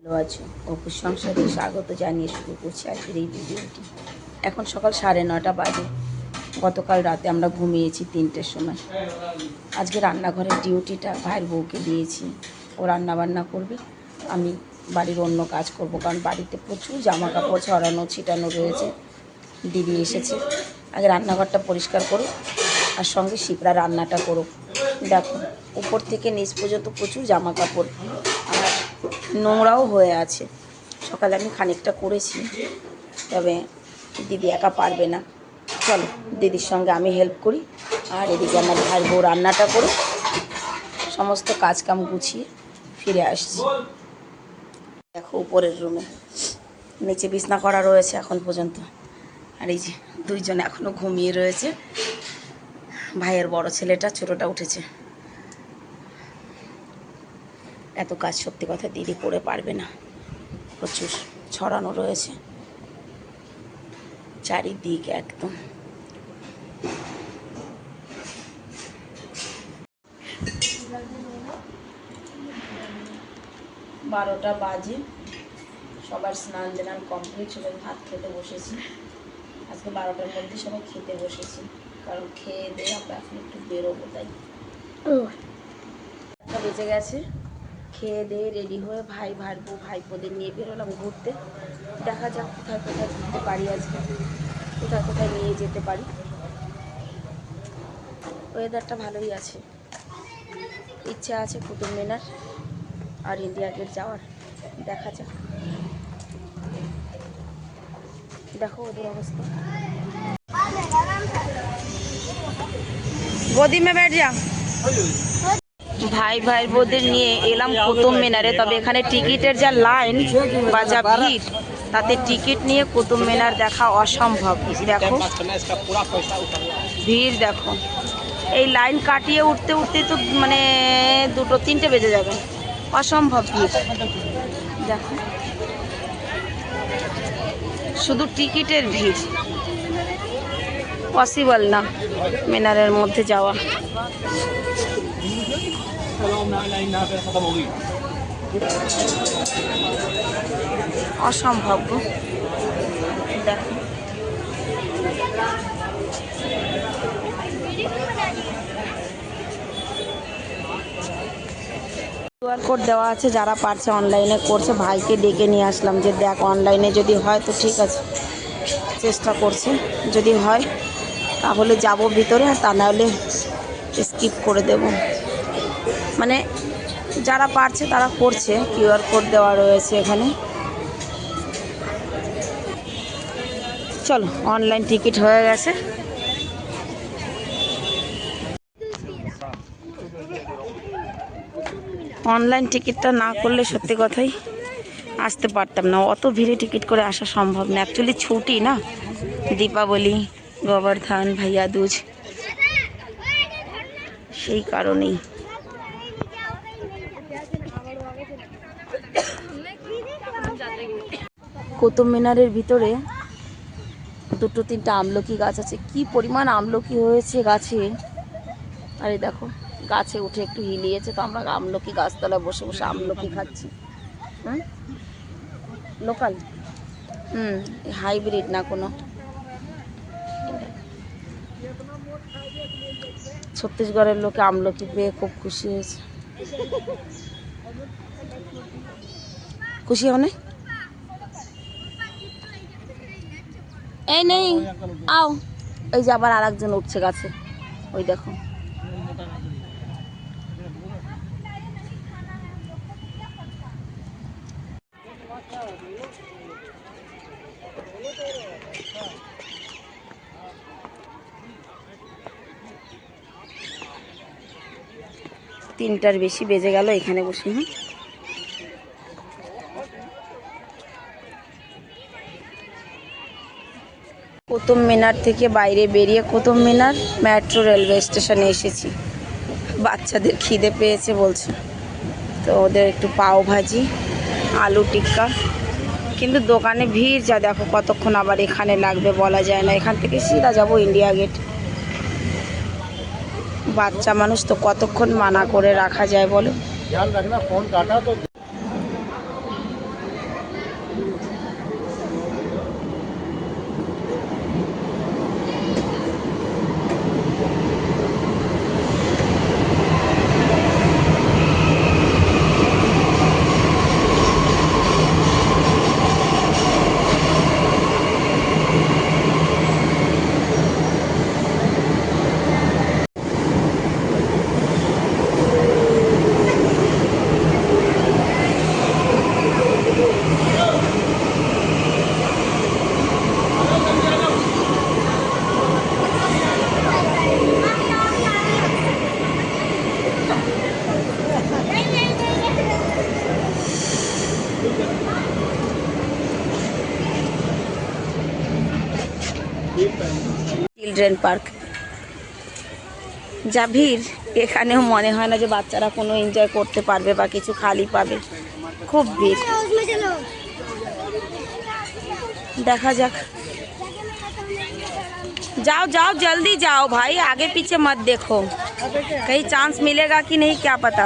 ভালো আছো? অপুর সংসারে স্বাগত জানিয়ে শুরু করছি আজকের এই ভিডিওটি। এখন সকাল সাড়ে নটা বাজে। গতকাল রাতে আমরা ঘুমিয়েছি তিনটের সময়। আজকে রান্নাঘরের ডিউটিটা ভাইয়ের বউকে দিয়েছি। ও রান্না বান্না করবে। আমি বাড়ির অন্য কাজ করব কারণ বাড়িতে প্রচুর জামা কাপড় ছড়ানো ছিটানো রয়েছে। দিদি এসেছে। আগে রান্নাঘরটা পরিষ্কার করুক আর সঙ্গে শিপরা রান্নাটা করুক। দেখো, উপর থেকে নিচ পর্যন্ত প্রচুর জামা কাপড় নোংরাও হয়ে আছে। সকালে আমি খানিকটা করেছি, তবে দিদি একা পারবে না। চলো, দিদির সঙ্গে আমি হেল্প করি, আর এদিকে আমার ভাই বউ রান্নাটা করুক সমস্ত কাজ কাম গুছিয়ে ফিরে আসছি। দেখো উপরের রুমে নিচে বিছনা করা রয়েছে এখন পর্যন্ত। আর এই যে দুইজন এখনও ঘুমিয়ে রয়েছে। ভাইয়ের বড় ছেলেটা, ছোটটা উঠেছে। এত কাজ সত্যি কথা দিদি করে পারবে না। প্রচুর ছড়ানো রয়েছে। চারিদিক একদম। বারোটা বাজে। সবার স্নান দেনান কমপ্লিট সবাই ভাত খেতে বসেছি। আজকে বারোটার মধ্যে সবাই খেতে বসেছি। কারণ খেয়ে দিয়ে আমরা এখন একটু বেরোবো তাই। বেজে গেছে। খেয়ে দিয়ে রেডি হয়ে ভাই ভারবো ভাইপোদের নিয়ে বেরোলাম ঘুরতে দেখা যাক কোথায় কোথায় ঘুরতে পারি আজকে কোথায় কোথায় নিয়ে যেতে পারি ওয়েদারটা ভালোই আছে ইচ্ছা আছে কুতুব মিনার আর ইন্ডিয়া গেট যাওয়ার দেখা যাক দেখো ওদের অবস্থা गोदी में बैठ जा ভাই ভাই বোদের নিয়ে এলাম কুতুব মিনারে। তবে এখানে টিকিটের যা লাইন বা যা ভিড়, তাতে টিকিট নিয়ে কুতুব মিনার দেখা অসম্ভব। দেখো, ভিড় দেখো। এই লাইন কাটিয়ে উঠতে উঠতে তো মানে দুটো, তিনটে বেজে যাবে। অসম্ভব ভিড়। দেখো, শুধু টিকিটের ভিড়। পসিবল না মিনারের মধ্যে যাওয়া। natin sa অসম্ভব। দেখো কিউআর কোড দেওয়া আছে, যারা পারছে অনলাইনে করছে, ভাইকে ডেকে নিয়ে আসলাম যে, দেখ অনলাইনে যদি হয় তো ঠিক আছে, চেষ্টা করছি। যদি হয়, তাহলে যাব ভিতরে, আর তা নাহলে স্কিপ করে দেবো। মানে যারা পারছে তারা করছে কিউআর কোড দেওয়া রয়েছে এখানে। চলো অনলাইন টিকিট হয়ে গেছে। অনলাইন টিকিটটা না করলে সত্যি কথাই আসতে পারতাম না। অত ভিড়ে টিকিট করে আসা সম্ভব না। অ্যাকচুয়ালি ছুটি না। দীপাবলি, গোবর্ধন, ভাইয়া দুজ। সেই কারণেই। কুতুব মিনারের ভিতরে দুটো তিনটা আমলকি গাছ আছে। কি পরিমাণ আমলকি হয়েছে গাছে। আরে দেখো, গাছে উঠে একটু হিলিয়েছে তো আমরা আমলকি গাছতলায় বসে বসে আমলকি খাচ্ছি। হুম? লোকাল হুম হাইব্রিড না কোনো। ছত্তিশগড়ের লোকে আমলকি পেয়ে খুব খুশি হয়েছে। খুশি হনে এই নেই, আও। এই যে আবার আরেকজন উঠছে গাছে। ওই দেখো। তিনটার বেশি বেজে গেল, এখানে বসে হ্যাঁ কুতুব মিনার থেকে বাইরে বেরিয়ে কুতুব মিনার মেট্রো রেলওয়ে স্টেশনে এসেছি। বাচ্চাদের খিদে পেয়েছে বলছে। তো ওদের একটু পাও ভাজি, আলু টিক্কা। কিন্তু দোকানে ভিড় যা দেখো কতক্ষণ আবার এখানে লাগবে বলা যায় না। এখান থেকে সিধা যাব ইন্ডিয়া গেট। বাচ্চা মানুষ তো কতক্ষণ মানা করে রাখা যায় বলো? চিলড্রেন পার্ক যা ভিড় এখানেও মনে হয় না যে বাচ্চারা কোনো এনজয় করতে পারবে বা কিছু খালি পাবে খুব ভিড় उसमें चलो দেখা যাক जाओ जाओ जल्दी जाओ भाई आगे पीछे मत देखो कहीं चांस मिलेगा कि नहीं क्या पता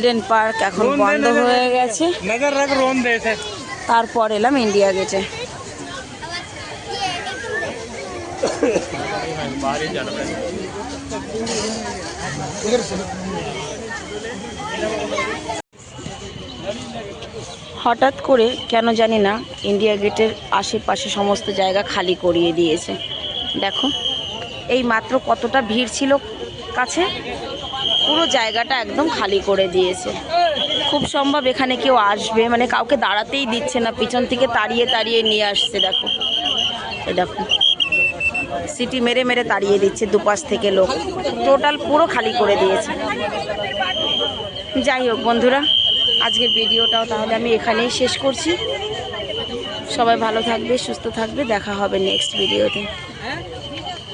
চিলড্রেন পার্ক এখন বন্ধ হয়ে গেছে। তারপর এলাম ইন্ডিয়া গেটে হঠাৎ করে কেন জানি না ইন্ডিয়া গেটের আশেপাশে সমস্ত জায়গা খালি করিয়ে দিয়েছে। দেখো এই মাত্র কতটা ভিড় ছিল কাছে? পুরো জায়গাটা একদম খালি করে দিয়েছে। খুব সম্ভব এখানে কেউ আসবে মানে কাউকে দাঁড়াতেই দিচ্ছে না, পিছন থেকে তাড়িয়ে তাড়িয়ে নিয়ে আসছে, দেখো। এই দেখো। সিটি মেরে মেরে তাড়িয়ে দিচ্ছে দুপাশ থেকে লোক। টোটাল পুরো খালি করে দিয়েছে। যাই হোক বন্ধুরা, আজকের ভিডিওটাও তাহলে আমি এখানেই শেষ করছি। সবাই ভালো থাকবে, সুস্থ থাকবে, দেখা হবে নেক্সট ভিডিওতে